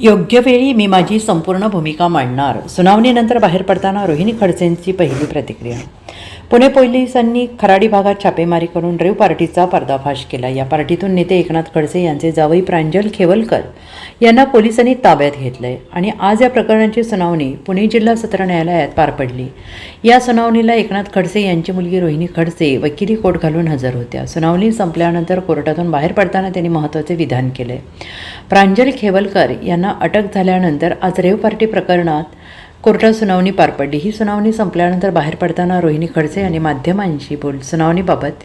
योग्य वेळी मी माझी संपूर्ण भूमिका मांडणार. सुनावणीनंतर बाहेर पडताना रोहिणी खडसेंची पहिली प्रतिक्रिया. पुणे पोलिसांनी खराडी भागात छापेमारी करून रेव पार्टीचा पर्दाफाश केला. या पार्टीतून नेते एकनाथ खडसे यांचे जावई प्रांजल खेवलकर यांना पोलिसांनी ताब्यात घेतलंय आणि आज या प्रकरणाची सुनावणी पुणे जिल्हा सत्र न्यायालयात पार पडली. या सुनावणीला एकनाथ खडसे यांची मुलगी रोहिणी खडसे वकिली कोट घालून हजर होत्या. सुनावणी संपल्यानंतर कोर्टातून बाहेर पडताना त्यांनी महत्त्वाचे विधान केले प्रांजल खेवलकर यांना अटक झाल्यानंतर आज रेव पार्टी प्रकरणात कोर्टात सुनावणी पार पडली. ही सुनावणी संपल्यानंतर बाहेर पडताना रोहिणी खडसे यांनी माध्यमांशी बोल सुनावणीबाबत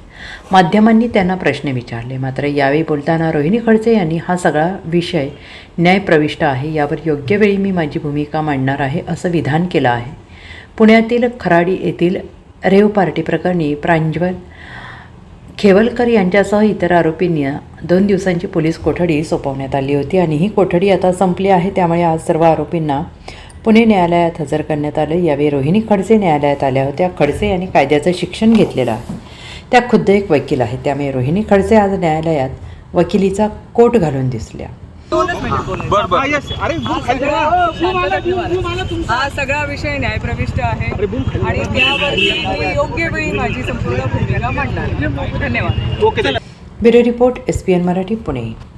माध्यमांनी त्यांना प्रश्न विचारले. मात्र यावेळी बोलताना रोहिणी खडसे यांनी हा सगळा विषय न्यायप्रविष्ट आहे. यावर योग्य वेळी मी माझी भूमिका मांडणार आहे असं विधान केलं आहे. पुण्यातील खराडी येथील रेव पार्टी प्रकरणी प्रांजल खेवलकर यांच्यासह इतर आरोपींना दोन दिवसांची पोलीस कोठडी सोपवण्यात आली होती आणि ही कोठडी आता संपली आहे. त्यामुळे आज सर्व आरोपींना पुणे न्यायालयात हजर करण्यात आलं. यावेळी रोहिणी खडसे न्यायालयात आल्या होत्या. खडसे यांनी कायद्याचं शिक्षण घेतलेलं आहे. त्या खुद्द एक वकील आहेत. त्यामुळे रोहिणी खडसे आज न्यायालयात वकिलीचा कोट घालून दिसल्या. बर बर. हा सगळा. विषय न्यायप्रविष्ट आहे. आणि त्यावरती मी योग्य वेळी माझी संपूर्ण भूमिका मांडणार. धन्यवाद. Okay. Bureau report S P N Marathi Pune.